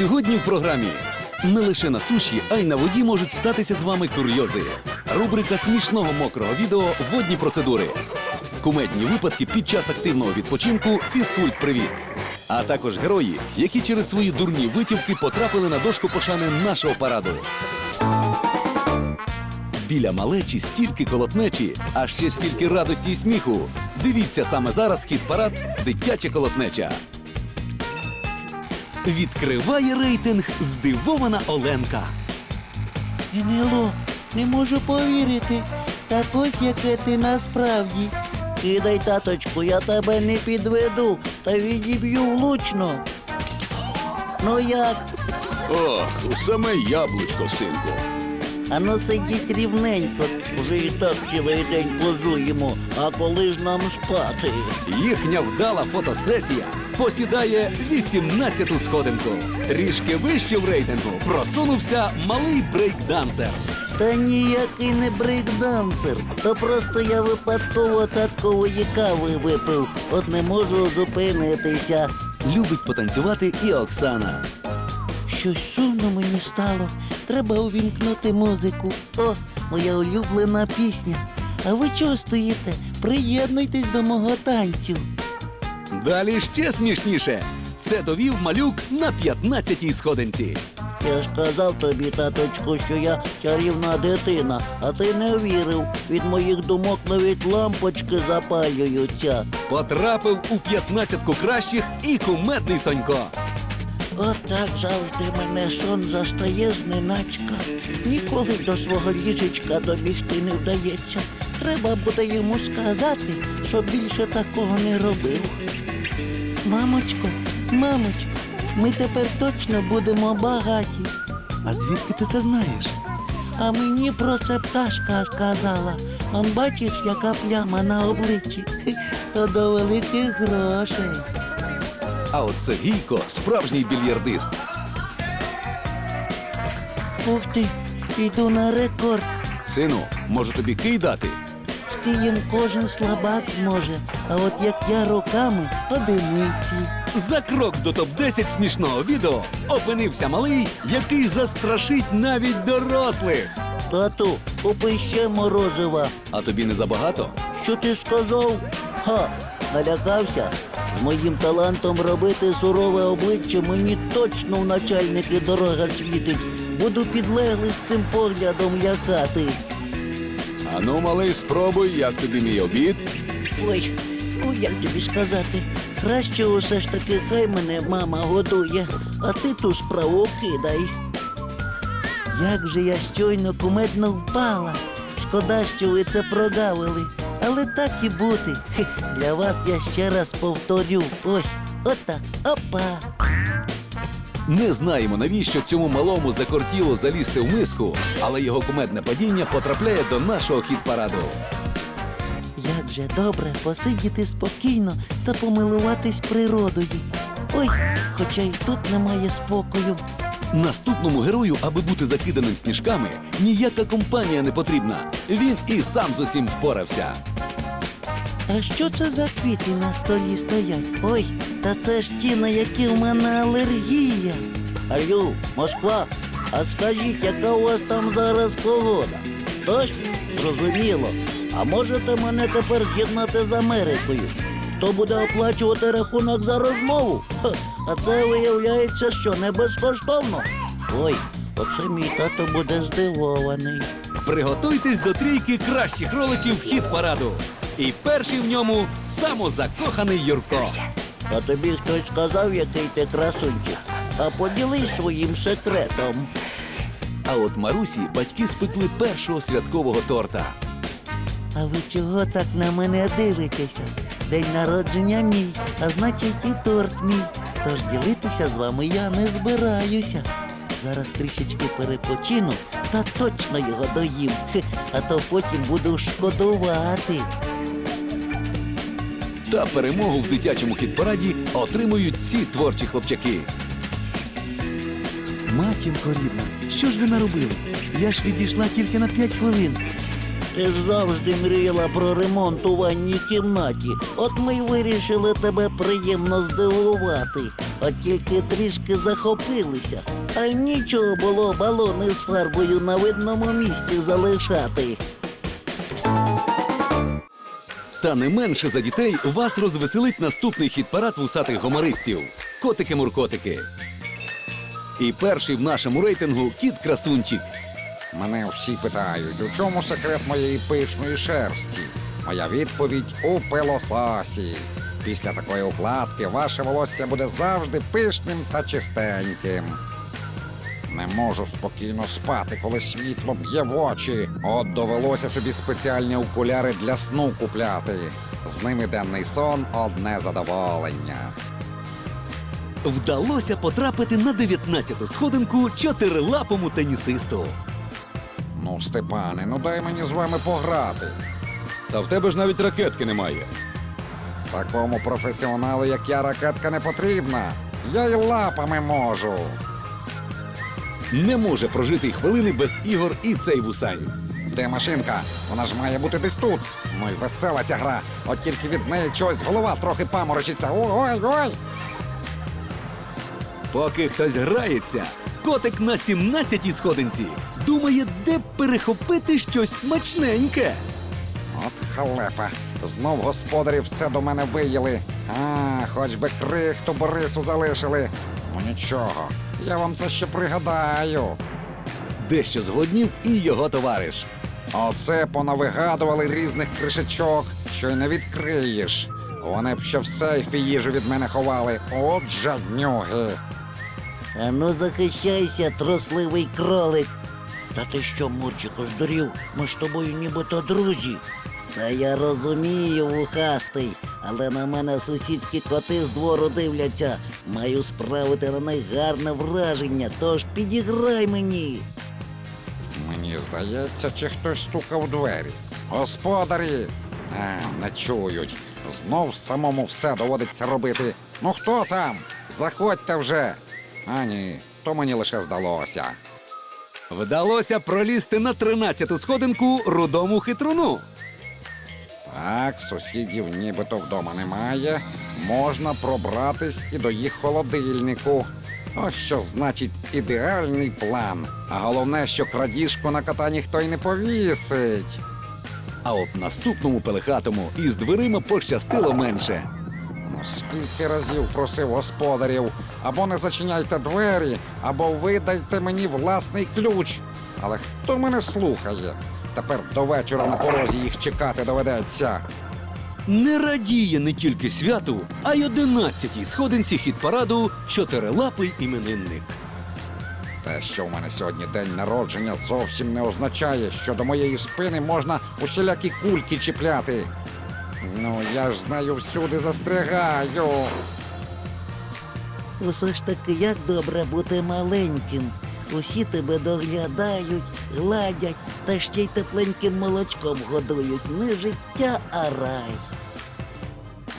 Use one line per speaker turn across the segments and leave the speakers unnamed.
Сьогодні в програмі не лише на суші, а й на воді можуть статися з вами курйози. Рубрика смішного мокрого відео Водні процедури. Кумедні випадки під час активного відпочинку Фізкульт Привіт. А також герої, які через свої дурні витівки потрапили на дошку пошани нашого параду. Біля малечі стільки колотнечі, а ще стільки радості і сміху. Дивіться саме зараз хіт парад Дитяча колотнеча. Відкриває рейтинг здивована Оленка.
Генело, не можу повірити. Так ось яке ти насправді. Кидай, таточку, я тебе не підведу та відіб'ю влучно. Ну як?
Ох, у саме яблучко, синку.
Ану сидіть рівненько. Уже і так цілий день позуємо, а коли ж нам спати?
Їхня вдала фотосесія посідає 18-ту сходинку. Трішки вище в рейтингу просунувся малий брейкдансер.
Та ніякий не брейкдансер. То просто я випадково таткової кави випив. От не можу зупинитися.
Любить потанцювати і Оксана.
Щось сумно мені стало. Треба увімкнути музику. О, моя улюблена пісня. А ви чого стоїте? Приєднуйтесь до мого танцю.
Далі ще смішніше. Це довів малюк на 15-й сходинці.
Я ж казав тобі, таточку, що я чарівна дитина, а ти не вірив. Від моїх думок навіть лампочки запалюються.
Потрапив у 15-ку кращих і кумедний Сонько.
От так завжди мене сон застає зненачка. Ніколи до свого ліжечка добігти не вдається. Треба буде йому сказати, щоб більше такого не робив. Мамочко, мамочко, ми тепер точно будемо багаті.
А звідки ти це знаєш?
А мені про це пташка сказала. Он бачиш, яка пляма на обличчі. То до великих грошей.
А от Сергійко справжній більярдист.
Ух ти, йду на рекорд.
Сину, може тобі кий дати?
З Києм кожен слабак зможе, а от як я руками одиниці.
За крок до топ-10 смішного відео опинився малий, який застрашить навіть дорослих.
Тату, купи ще морозива.
А тобі не забагато?
Що ти сказав? Ха, налякався. З моїм талантом робити сурове обличчя мені точно в начальники дорога світить. Буду підлеглих цим поглядом лякати.
Ану, малий, спробуй, як тобі мій обід.
Ой, ну як тобі сказати? Краще усе ж таки хай мене мама годує, а ти ту справу кидай. Як же я щойно кумедно впала. Шкода, що ви це прогавили. Але так і бути. Для вас я ще раз повторю. Ось, отак, опа.
Не знаємо, навіщо цьому малому закортіло залізти в миску, але його кумедне падіння потрапляє до нашого хіт-параду.
Як же добре посидіти спокійно та помилуватись природою. Ой, хоча й тут немає спокою.
Наступному герою, аби бути закиданим сніжками, ніяка компанія не потрібна. Він і сам з усім впорався.
А що це за квіти на столі стоять? Ой, та це ж ті, на які в мене алергія. Алло, Москва, а скажіть, яка у вас там зараз погода? Дощ? Зрозуміло. А можете мене тепер з'єднати з Америкою? Хто буде оплачувати рахунок за розмову? Ха, а це виявляється, що не безкоштовно. Ой, оце мій тато буде здивований.
Приготуйтесь до трійки кращих роликів хіт параду. І перший в ньому самозакоханий Юрко.
А тобі хтось сказав, який ти красунчик, а поділись своїм секретом.
А от Марусі батьки спекли першого святкового торта.
А ви чого так на мене дивитеся? День народження мій, а значить і торт мій. Тож ділитися з вами я не збираюся. Зараз трішечки перепочину та точно його доїм. А то потім буду шкодувати.
Та перемогу в дитячому хіт-параді отримують ці творчі хлопчаки. Матінко рідна, що ж ви наробили? Я ж відійшла тільки на 5 хвилин.
Ти ж завжди мріяла про ремонт у ванній кімнаті. От ми й вирішили тебе приємно здивувати. От тільки трішки захопилися. А нічого було балони з фарбою на видному місці залишати.
Та не менше за дітей вас розвеселить наступний хіт-парад вусатих гумористів Котики-муркотики. І перший в нашому рейтингу кіт красунчик.
Мене всі питають, у чому секрет моєї пишної шерсті? Моя відповідь у пилососі. Після такої укладки ваше волосся буде завжди пишним та чистеньким. Не можу спокійно спати, коли світло б'є в очі. От довелося собі спеціальні окуляри для сну купляти. З ними денний сон одне задоволення.
Вдалося потрапити на 19-ту сходинку чотирилапому тенісисту.
Ну, Степане, ну дай мені з вами пограти.
Та в тебе ж навіть ракетки немає.
Такому професіоналу, як я, ракетка не потрібна. Я й лапами можу.
Не може прожити й хвилини без ігор і цей вусань.
Де машинка? Вона ж має бути десь тут. Ну й весела ця гра. От тільки від неї чогось голова трохи паморочиться. Ой-ой-ой!
Поки хтось грається, котик на 17-й сходинці думає, де б перехопити щось смачненьке.
От халепа. Знов господарі все до мене виїли. А, хоч би крихту Борису залишили. Ну нічого, я вам це ще пригадаю.
Дещо зголоднів і його товариш.
Оце понавигадували різних кришечок, що й не відкриєш. Вони б ще в сейфі їжу від мене ховали. От жаднюги.
Ану захищайся, трусливий кролик. Та ти що, Мурчику, здурів? Ми ж з тобою нібито друзі. Та я розумію, вухастий, але на мене сусідські коти з двору дивляться. Маю справити на них гарне враження, тож підіграй мені.
Мені здається, чи хтось стукав у двері. Господарі! А, не чують. Знов самому все доводиться робити. Ну хто там? Заходьте вже. А ні, то мені лише здалося.
Вдалося пролізти на 13-ту сходинку рудому хитруну.
Так, сусідів нібито вдома немає. Можна пробратись і до їх холодильнику. Ось що значить ідеальний план. А головне, що крадіжку на кота ніхто й не повісить.
А от наступному пелехатому із дверима пощастило менше.
Ну, скільки разів просив господарів, або не зачиняйте двері, або видайте мені власний ключ. Але хто мене слухає? Тепер до вечора на порозі їх чекати доведеться.
Не радіє не тільки святу, а й 11-й сходинці хіт-параду чотирилапий іменинник.
Те, що в мене сьогодні день народження, зовсім не означає, що до моєї спини можна усілякі кульки чіпляти. Ну, я ж з нею всюди застрягаю.
Усе ж таки, як добре бути маленьким. Усі тебе доглядають, гладять та ще й тепленьким молочком годують. Не життя, а рай.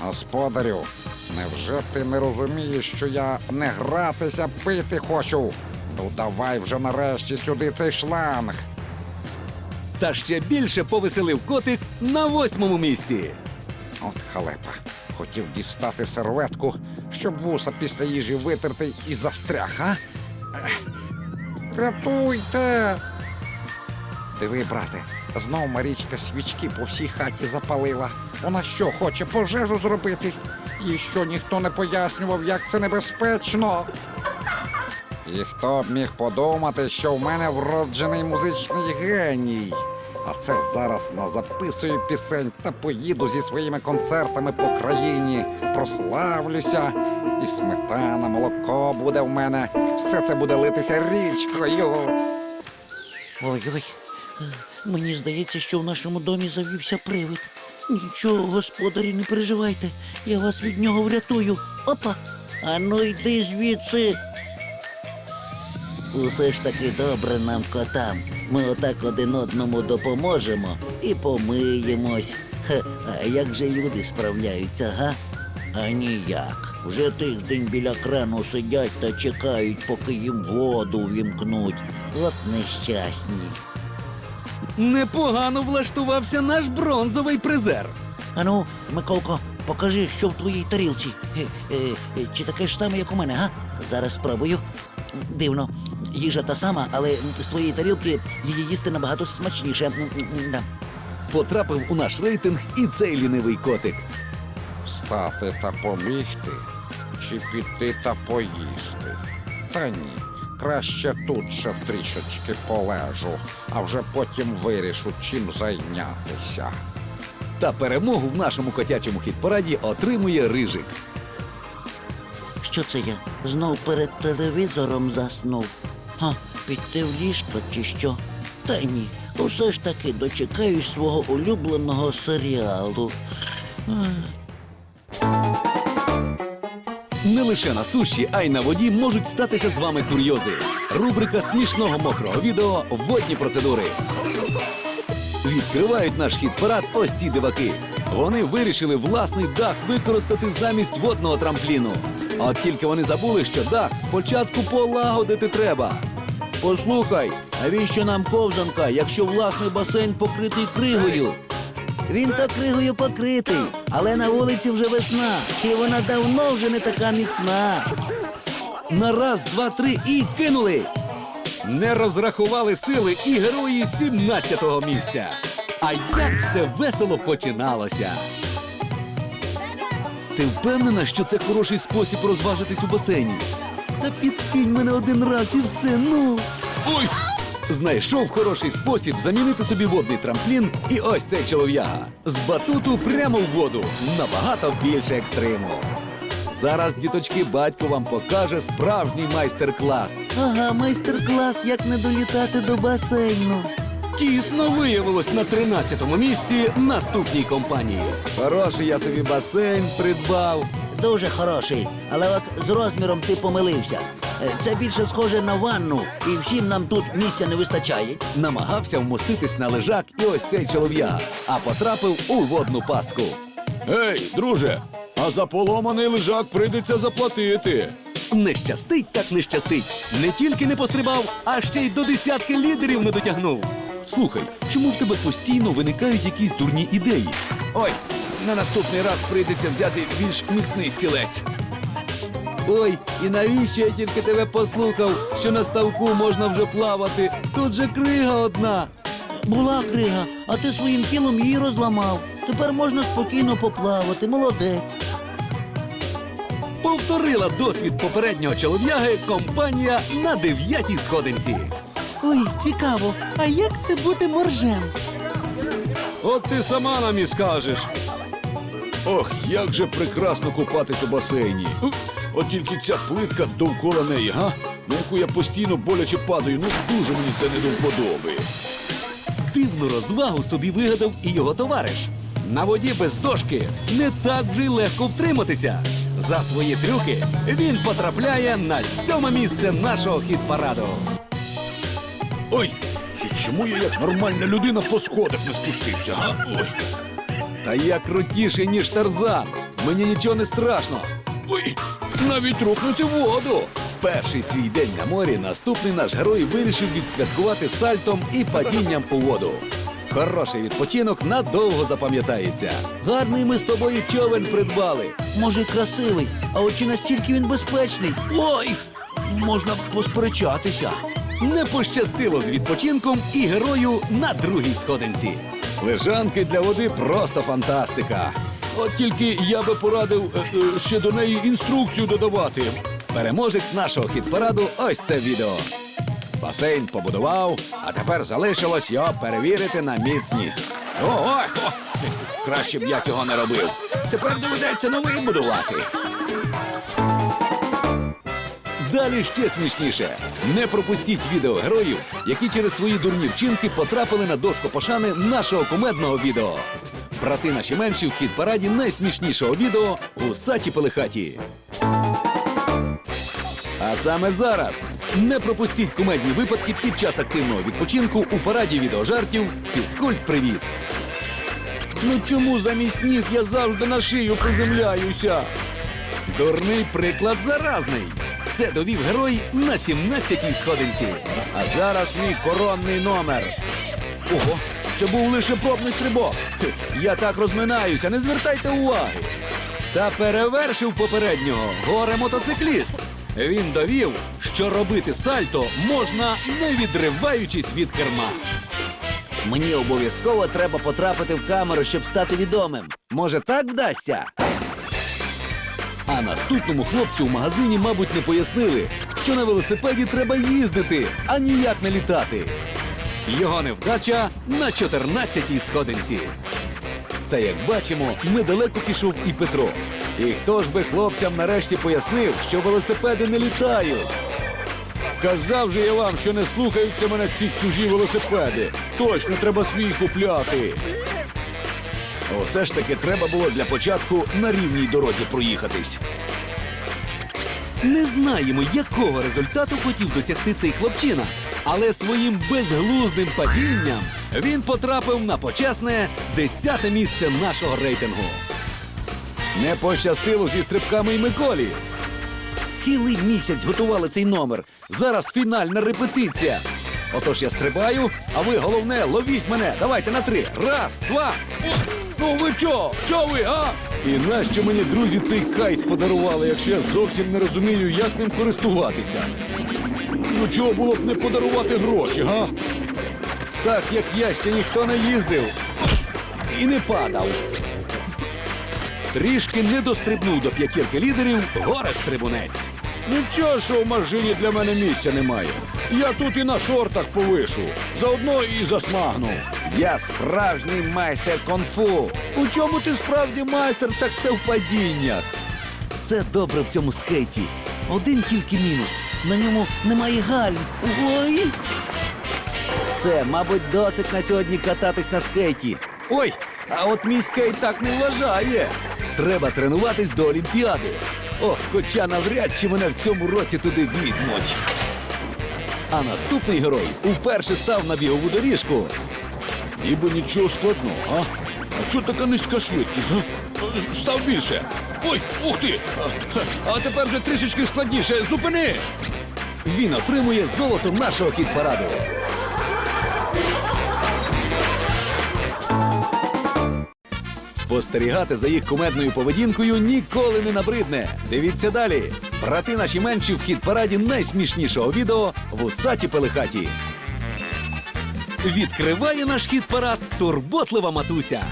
Господарю, невже ти не розумієш, що я не гратися, пити хочу? Ну давай вже нарешті сюди цей шланг.
Та ще більше повеселив котик на восьмому місці.
От халепа. Хотів дістати серветку, щоб вуса після їжі витерти і застряг, а? Ех. Рятуйте! Диви, брате, знов Марічка свічки по всій хаті запалила. Вона що, хоче пожежу зробити? І що ніхто не пояснював, як це небезпечно. І хто б міг подумати, що в мене вроджений музичний геній. А це зараз назаписую пісень та поїду зі своїми концертами по країні. Прославлюся, і сметана, молоко буде в мене. Все це буде литися річкою.
Ой-ой, мені здається, що в нашому домі завівся привид. Нічого, господарі, не переживайте, я вас від нього врятую. Опа! Ану йди звідси. Усе ж таки добре нам котам. Ми отак один одному допоможемо і помиємось. Хе, а як же люди справляються, га? А ніяк. Вже тиждень біля крану сидять та чекають, поки їм воду вімкнуть. От нещасні.
Непогано влаштувався наш бронзовий призер.
Ану, Миколко, покажи, що в твоїй тарілці. Е, е, е, чи таке ж саме, як у мене, га? Зараз спробую. Дивно. Їжа та сама, але з твоєї тарілки її їсти набагато смачніше. Да.
Потрапив у наш рейтинг і цей лінивий котик.
Встати та побігти, чи піти та поїсти. Та ні, краще тут ще трішечки полежу, а вже потім вирішу, чим зайнятися.
Та перемогу в нашому котячому хіт-параді отримує рижик.
Що це я? Знов перед телевізором заснув. Ха, піти в ліжко чи що? Та ні, усе ж таки дочекаюсь свого улюбленого серіалу.
Не лише на суші, а й на воді можуть статися з вами курйози. Рубрика смішного мокрого відео Водні процедури. Відкривають наш хіт-парад ось ці диваки. Вони вирішили власний дах використати замість водного трампліну. От тільки вони забули, що дах спочатку полагодити треба.
Послухай, навіщо нам ковзанка, якщо власний басейн покритий кригою? Він та кригою покритий, але на вулиці вже весна, і вона давно вже не така міцна.
На раз, два, три і кинули. Не розрахували сили і герої 17-го місця. А як все весело починалося. Ти впевнена, що це хороший спосіб розважитись у басейні? Та підкинь мене один раз і все, ну. Ой! Знайшов хороший спосіб замінити собі водний трамплін і ось цей чолов'яга. З батуту прямо в воду. Набагато більше екстриму. Зараз, діточки, батько вам покаже справжній майстер-клас.
Ага, майстер-клас, як не долітати до басейну.
Тісно виявилось на 13-му місці наступній компанії. Хороший я собі басейн придбав.
Дуже хороший, але от з розміром ти помилився. Е, Це більше схоже на ванну, і всім нам тут місця не вистачає.
Намагався вмоститись на лежак і ось цей чолов'яга, а потрапив у водну пастку. Гей, друже, а за поломаний лежак прийдеться заплатити. Не щастить, так не щастить. Не тільки не пострибав, а ще й до десятки лідерів не дотягнув. Слухай, чому в тебе постійно виникають якісь дурні ідеї? Ой, на наступний раз прийдеться взяти більш міцний стілець. Ой, і навіщо я тільки тебе послухав, що на ставку можна вже плавати? Тут же крига одна.
Була крига, а ти своїм тілом її розламав. Тепер можна спокійно поплавати. Молодець.
Повторила досвід попереднього чолов'яги компанія на дев'ятій сходинці.
Ой, цікаво, а як це бути моржем?
От ти сама нам і скажеш. Ох, як же прекрасно купатись у басейні. От тільки ця плитка довкола неї, га? На яку я постійно боляче падаю, ну дуже мені це не до вподоби. Дивну розвагу собі вигадав і його товариш. На воді без дошки не так вже й легко втриматися. За свої трюки він потрапляє на сьоме місце нашого хіт-параду. Ой, і чому я як нормальна людина по сходах не спустився, га? Ой. Та я крутіший, ніж Тарзан. Мені нічого не страшно. Ой, навіть рухнути в воду. Перший свій день на морі наступний наш герой вирішив відсвяткувати сальтом і падінням у воду. Хороший відпочинок надовго запам'ятається. Гарний ми з тобою човен придбали.
Може, й красивий, а от чи настільки він безпечний?
Ой!
Можна посперечатися.
Не пощастило з відпочинком і герою на другій сходинці. Лежанки для води просто фантастика. От тільки я би порадив е, е, ще до неї інструкцію додавати. Переможець нашого хіт-параду ось це відео. Басейн побудував, а тепер залишилось його перевірити на міцність. О, ой, о, краще б я цього не робив. Тепер доведеться новий будувати. Далі ще смішніше. Не пропустіть відео героїв, які через свої дурні вчинки потрапили на дошку пошани нашого кумедного відео. Брати наші менші в хіт параді найсмішнішого відео у саті Пелихаті. А саме зараз не пропустіть кумедні випадки під час активного відпочинку у параді відеожартів Фізкульт Привіт. Ну чому замість ніг я завжди на шию приземляюся? Дурний приклад заразний. Це довів герой на 17-й сходинці. А зараз мій коронний номер. Ого, це був лише пробний стрибок. Я так розминаюся, не звертайте уваги. Та перевершив попереднього горе мотоцикліст. Він довів, що робити сальто можна не відриваючись від керма.
Мені обов'язково треба потрапити в камеру, щоб стати відомим. Може, так вдасться?
А наступному хлопцю в магазині, мабуть, не пояснили, що на велосипеді треба їздити, а ніяк не літати. Його невдача на 14-й сходинці. Та як бачимо, недалеко пішов і Петро. І хто ж би хлопцям нарешті пояснив, що велосипеди не літають? Казав же я вам, що не слухаються мене ці чужі велосипеди. Точно треба свій купляти. Усе ж таки треба було для початку на рівній дорозі проїхатись. Не знаємо, якого результату хотів досягти цей хлопчина, але своїм безглуздим падінням він потрапив на почесне десяте місце нашого рейтингу. Не пощастило зі стрибками й Миколі. Цілий місяць готували цей номер. Зараз фінальна репетиція. Отож я стрибаю, а ви головне ловіть мене. Давайте на три. Раз, два. О, Ну ви чо? Чо ви, а? І нащо мені друзі цей кайт подарували, якщо я зовсім не розумію, як ним користуватися? Ну чого було б не подарувати гроші, га? Так як я ще ніхто не їздив і не падав. Трішки не дострибнув до п'ятірки лідерів горе стрибунець. Нічого, що в машині для мене місця немає. Я тут і на шортах повишу. Заодно і засмагну. Я справжній майстер конфу. У чому ти справді майстер, так це в падіннях.
Все добре в цьому скейті. Один тільки мінус. На ньому немає гальм. Ой! Все, мабуть, досить на сьогодні кататись на скейті.
Ой, а от мій скейт так не вважає. Треба тренуватись до Олімпіади. Ох, хоча навряд чи мене в цьому році туди візьмуть. А наступний герой уперше став на бігову доріжку. Ніби нічого складного, а? А чого така низька швидкість, а? Став більше. Ой, ух ти! А тепер вже трішечки складніше. Зупини! Він отримує золото нашого хіт-параду. Спостерігати за їх кумедною поведінкою ніколи не набридне. Дивіться далі. Брати наші менші в хіт-параді найсмішнішого відео в усаті пелихаті. Відкриває наш хіт-парад турботлива матуся.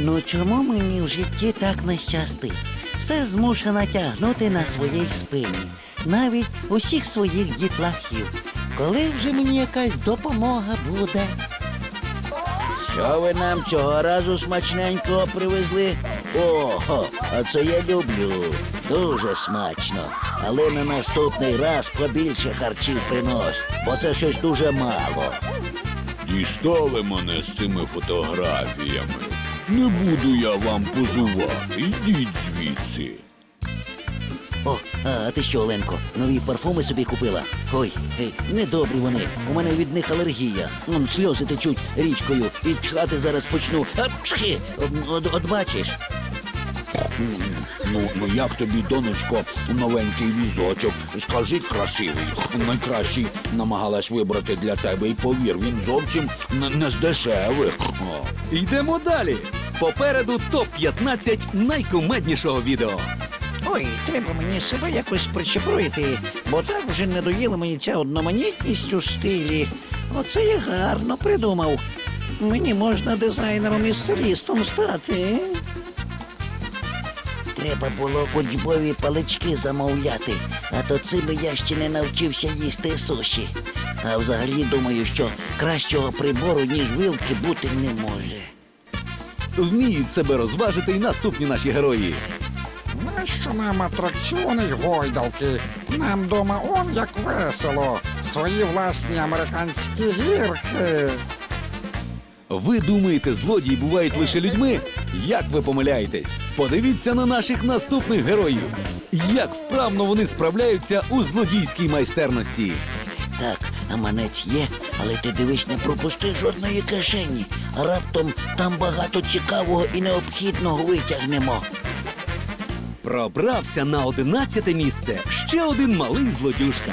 Ну чому мені в житті так не щастить? Все змушена тягнути на своїй спині, навіть усіх своїх дітлахів. Коли вже мені якась допомога буде? Що ви нам цього разу смачненького привезли? Ого, а це я люблю. Дуже смачно. Але на наступний раз побільше харчів принос, бо це щось дуже мало.
Дістали мене з цими фотографіями. Не буду я вам позувати. Йдіть звідси.
О, а, ти що, Оленко, нові парфуми собі купила? Ой, ей, недобрі вони. У мене від них алергія. Вон сльози течуть річкою і чхати зараз почну. А, пшхи! От, от, от бачиш.
Ну, ну як тобі, донечко, новенький візочок? Скажи красивий. Найкращий намагалась вибрати для тебе, і повір, він зовсім не, не з дешевих.
Йдемо далі. Попереду топ-15 найкумеднішого відео.
Ой, треба мені себе якось причепурити, бо так вже надоїла мені ця одноманітність у стилі. Оце я гарно придумав. Мені можна дизайнером і стилістом стати.
Треба було удьбові палички замовляти, а то цими я ще не навчився їсти суші. А взагалі думаю, що кращого прибору, ніж вилки, бути не може.
Вміють себе розважити й наступні наші герої.
Нащо нам атракціони й гойдалки? Нам дома он як весело. Свої власні американські гірки.
Ви думаєте, злодії бувають лише людьми? Як ви помиляєтесь? Подивіться на наших наступних героїв. Як вправно вони справляються у злодійській майстерності.
Так, аманець є, але ти дивись, не пропусти жодної кишені. Раптом там багато цікавого і необхідного витягнемо.
Пробрався на одинадцяте місце ще один малий злодюшка.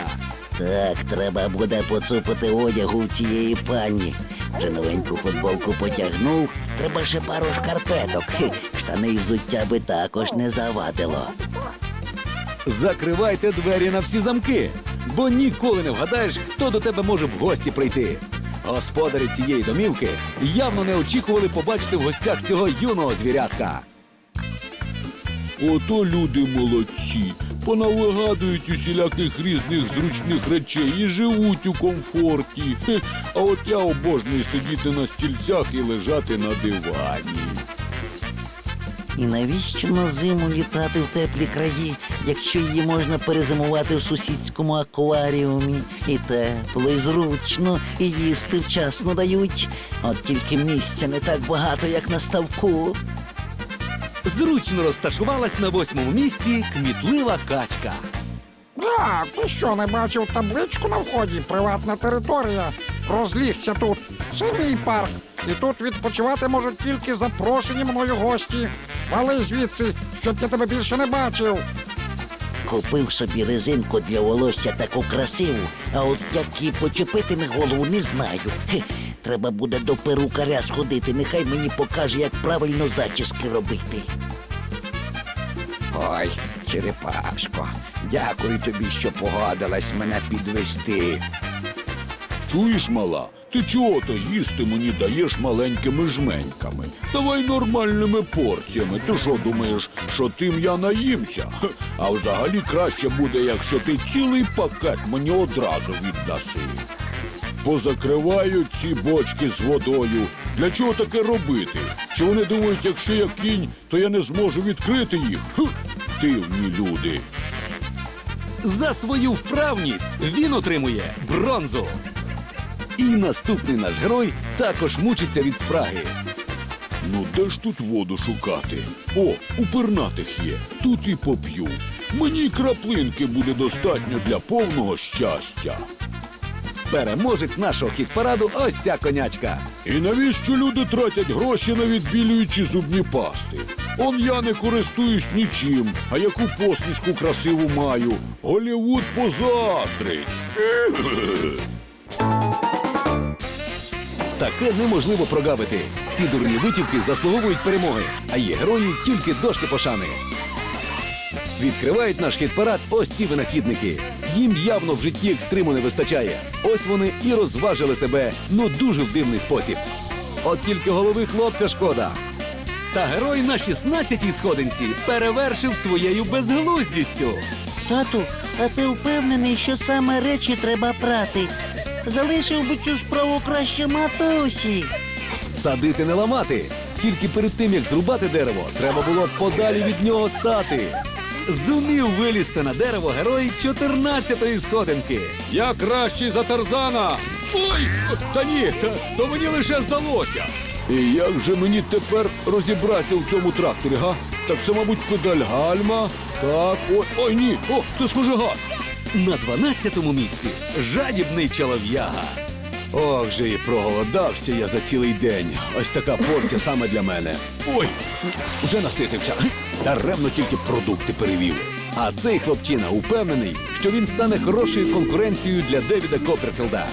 Так, треба буде поцупити одягу цієї пані. Вже новеньку футболку потягнув. Треба ще пару шкарпеток. Штани і взуття би також не завадило.
Закривайте двері на всі замки, бо ніколи не вгадаєш, хто до тебе може в гості прийти. Господарі цієї домівки явно не очікували побачити в гостях цього юного звірятка.
Ото люди молодці. Понавигадують усіляких різних зручних речей і живуть у комфорті. А от я обожнюю сидіти на стільцях і лежати на дивані.
І навіщо на зиму літати в теплі краї, якщо її можна перезимувати в сусідському акваріумі? І тепло, і зручно, і їсти вчасно дають. От тільки місця не так багато, як на ставку.
Зручно розташувалась на восьмому місці кмітлива качка.
А, ти що, не бачив табличку на вході? Приватна територія. Розлігся тут. Це мій парк. І тут відпочивати можуть тільки запрошені мною гості. Вали звідси, щоб я тебе більше не бачив.
Купив собі резинку для волосся таку красиву, а от як її почепити на голову, не знаю. Хе, треба буде до перукаря сходити, нехай мені покаже, як правильно зачіски робити.
Ой, черепашко, дякую тобі, що погодилась мене підвести.
Чуєш, мала? Ти чого то їсти мені даєш маленькими жменьками? Давай нормальними порціями. Ти що думаєш, що тим я наїмся? А взагалі краще буде, якщо ти цілий пакет мені одразу віддаси. Позакриваю ці бочки з водою. Для чого таке робити? Чи вони думають, якщо я кінь, то я не зможу відкрити їх? Хм, дивні люди.
За свою вправність він отримує бронзу. І наступний наш герой також мучиться від спраги.
Ну де ж тут воду шукати? О, у пернатих є. Тут і поп'ю. Мені краплинки буде достатньо для повного щастя.
Переможець нашого хіт-параду ось ця конячка.
І навіщо люди тратять гроші на відбілюючі зубні пасти? Он я не користуюсь нічим, а яку посмішку красиву маю. Голівуд позадрить.
Таке неможливо прогавити. Ці дурні витівки заслуговують перемоги, а її герої тільки дошки пошани. Відкривають наш хіт-парад ось ці винахідники. Їм явно в житті екстриму не вистачає. Ось вони і розважили себе, ну дуже в дивний спосіб. От тільки голови хлопця шкода. Та герой на 16-й сходинці перевершив своєю безглуздістю.
Тату, а ти впевнений, що саме речі треба прати? Залишив би цю справу краще матусі.
Садити не ламати. Тільки перед тим, як зрубати дерево, треба було подалі від нього стати. Зумів вилізти на дерево герой 14-ї сходинки.
Я кращий за Тарзана. Ой, та ні, та, то мені лише здалося. І як же мені тепер розібратися в цьому тракторі, га? Так це, мабуть, педаль гальма. Так, ой, ой, ні, о, це схоже газ.
На 12-му місці жадібний чолов'яга. Ох же і проголодався я за цілий день. Ось така порція саме для мене. Ой, вже наситився. Даремно тільки продукти перевів. А цей хлопчина упевнений, що він стане хорошою конкуренцією для Девіда Копперфілда.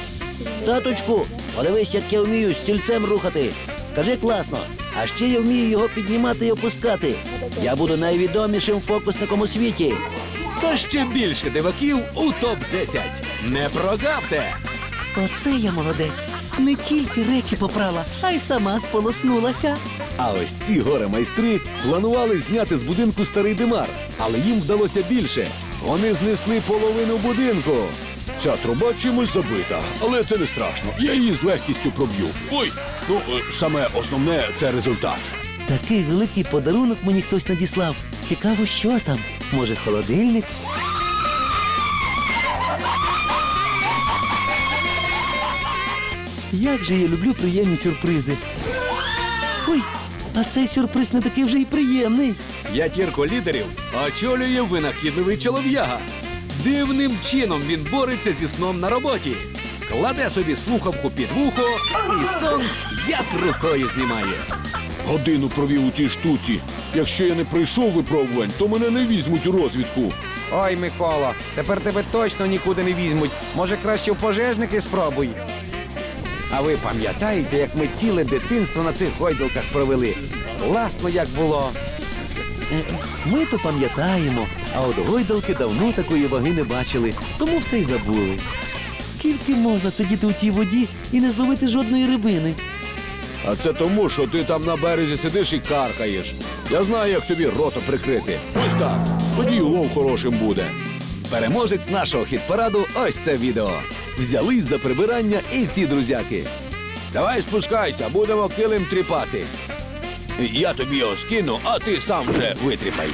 Таточку, подивись, як я вмію стільцем рухати. Скажи класно, а ще я вмію його піднімати і опускати. Я буду найвідомішим фокусником у світі.
Та ще більше диваків у топ-10. Не прогавте!
Оце я молодець. Не тільки речі попрала, а й сама сполоснулася.
А ось ці горе майстри планували зняти з будинку старий димар, але їм вдалося більше. Вони знесли половину будинку.
Ця труба чимось забита, але це не страшно. Я її з легкістю проб'ю. Ой, ну е, саме основне це результат.
Такий великий подарунок мені хтось надіслав. Цікаво, що там? Може, холодильник? Як же я люблю приємні сюрпризи. Ой, а цей сюрприз не такий вже й приємний.
П'ятірку лідерів очолює винахідливий чолов'яга. Дивним чином він бореться зі сном на роботі. Кладе собі слухавку під вухо і сон як рукою знімає.
Годину провів у цій штуці. Якщо я не пройшов випробувань, то мене не візьмуть у розвідку.
Ой, Микола, тепер тебе точно нікуди не візьмуть. Може, краще в пожежники спробуй.
А ви пам'ятаєте, як ми ціле дитинство на цих гойдалках провели? Класно як було.
Ми то пам'ятаємо, а от гойдалки давно такої ваги не бачили, тому все й забули. Скільки можна сидіти у тій воді і не зловити жодної рибини?
А це тому, що ти там на березі сидиш і каркаєш. Я знаю, як тобі рота прикрити. Ось так. Тоді й лов хорошим буде.
Переможець нашого хіт-параду ось це відео. Взялись за прибирання і ці друзяки.
Давай спускайся, будемо килим тріпати. Я тобі його скину, а ти сам вже витріпай.